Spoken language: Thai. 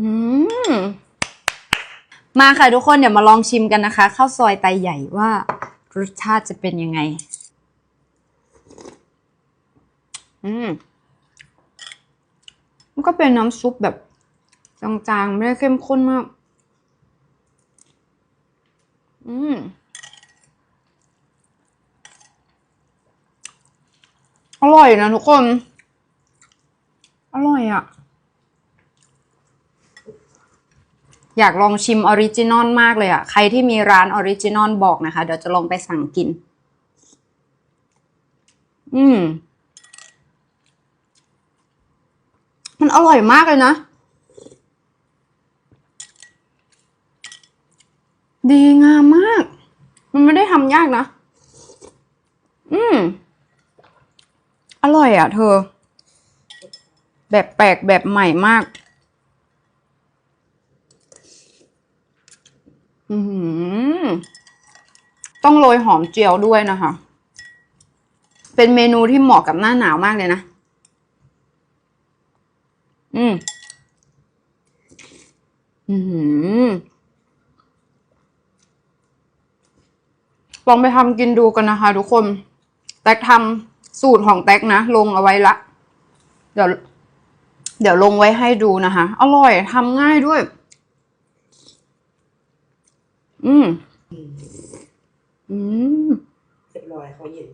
อืมมาค่ะทุกคนเดี๋ยวมาลองชิมกันนะคะข้าวซอยไตใหญ่ว่ารสชาติจะเป็นยังไง อืมมันก็เป็นน้ำซุปแบบจางๆ ไม่ได้เข้มข้นมาก อืมอร่อยนะทุกคน อร่อยอะ่ะ อยากลองชิมออริจินอลมากเลยอะ่ะ ใครที่มีร้านออริจินอลบอกนะคะ เดี๋ยวจะลองไปสั่งกิน อืม มันอร่อยมากเลยนะ ดีงามมาก มันไม่ได้ทำยากนะ อืม อร่อยอะ เธอ แบบแปลกแบบใหม่มาก อือต้องโรยหอมเจียวด้วยนะคะ เป็นเมนูที่เหมาะกับหน้าหนาวมากเลยนะ อืม อือหือลองไปทำกินดูกันนะคะทุกคน แตกทำสูตรของแตกนะ ลงเอาไว้ละ เดี๋ยว เดี๋ยวลงไว้ให้ดูนะคะ อร่อยทำง่ายด้วย อืม อืม เรียบร้อยเขาเย็น